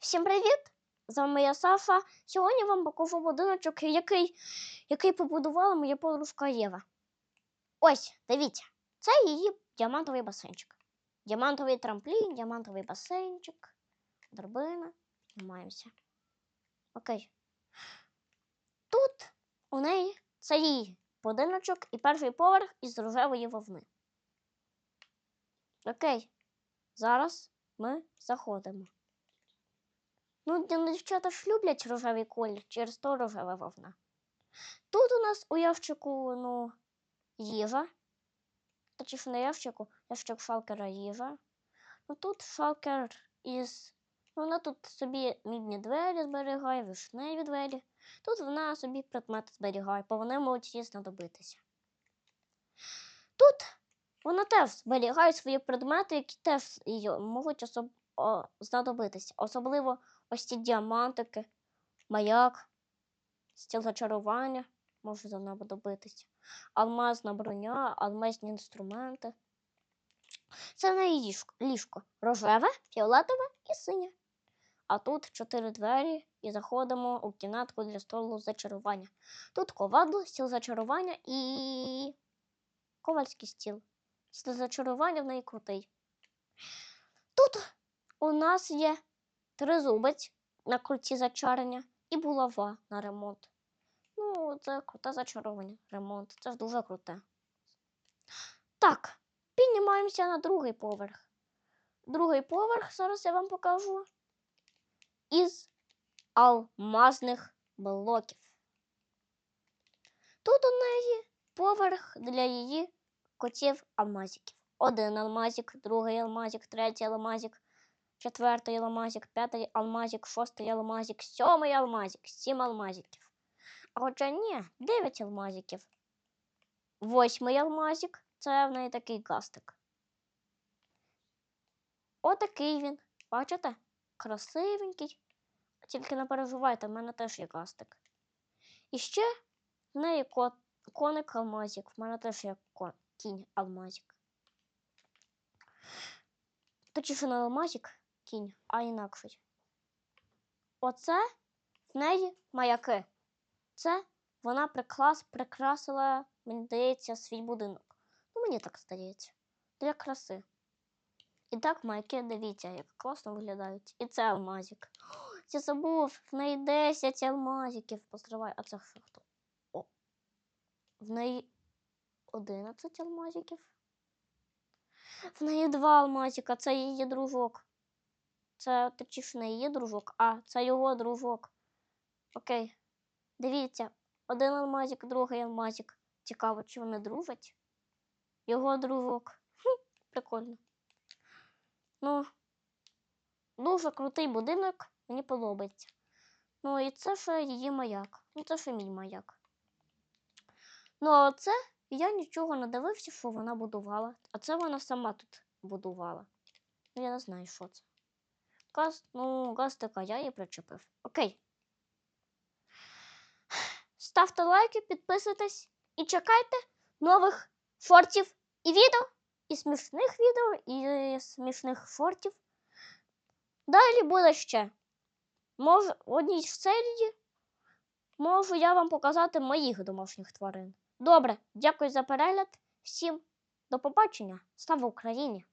Всім привіт! З вами я Саша. Сьогодні вам покажу будиночок, який, який побудувала моя подружка Єва. Ось, дивіться, це її діамантовий басейнчик. Діамантовий трамплін, діамантовий басейнчик, драбина. Знімаємося. Окей. Тут у неї це її будиночок і перший поверх із рожевої вовни. Окей. Зараз ми заходимо. Ну, дівчата ж люблять рожевий колір, через то рожева вовна. Тут у нас у ящику, ну, їжа. Точніше, не ящику, ящик шалкера їжа. Ну тут шалкер із. Ну, вона тут собі мідні двері зберігає, вишневі двері. Тут вона собі предмети зберігає, бо вони можуть їй знадобитися. Тут вона теж зберігає свої предмети, які теж їй можуть особ... о, знадобитися. Особливо ось ці діамантики, маяк, стіл зачарування може знадобитися. Алмазна броня, алмазні інструменти. Це неї ліжко, ліжко. Рожеве, фіолетове і синє. А тут чотири двері і заходимо у кімнатку для столу зачарування. Тут ковадло, стіл зачарування і ковальський стіл. Стіл зачарування в неї крутий. Тут у нас є тризубець на круті зачарення і булава на ремонт. Ну, це круте зачарування, ремонт. Це ж дуже круте. Так, піднімаємося на другий поверх. Другий поверх зараз я вам покажу із алмазних блоків. Тут у неї поверх для її котів алмазиків. Один алмазик, другий алмазик, третій алмазик, четвертий алмазик, п'ятий алмазик, шостий алмазик, сьомий алмазик, сім алмазиків. А хоча ні, дев'ять алмазиків. Восьмий алмазик це в неї такий гастик. Отакий він. Бачите? Красивенький. Тільки не переживайте, в мене теж є гастик. І ще в неї кот, коник алмазик. В мене теж є кон, кінь алмазик. Точніше не алмазик, кінь, а інакший. Оце в неї маяки. Це вона приклас, прикрасила, мені здається, свій будинок. Ну, мені так здається. Для краси. І так маяки, дивіться, як класно виглядають. І це алмазик. Я забув, в неї 10 алмазиків. Постривай, а це хто? О. В неї 11 алмазиків. В неї два алмазика, це її дружок. Це точніше не її дружок, а це його дружок. Окей. Дивіться, один алмазик, другий алмазик. Цікаво, чи вони дружать? Його дружок. Хм, прикольно. Ну, дуже крутий будинок, мені подобається. Ну і це ще її маяк. Ну, це ще мій маяк. Ну, а це я нічого не дивився, що вона будувала. А це вона сама тут будувала. Ну, я не знаю, що це. Газ, ну, гастика я її причепив. Окей. Ставте лайки, підписуйтесь і чекайте нових шортів і відео, і смішних відео, і смішних шортів. Далі буде ще. Може, в одній серії можу я вам показати моїх домашніх тварин. Добре, дякую за перегляд. Всім до побачення. Слава Україні!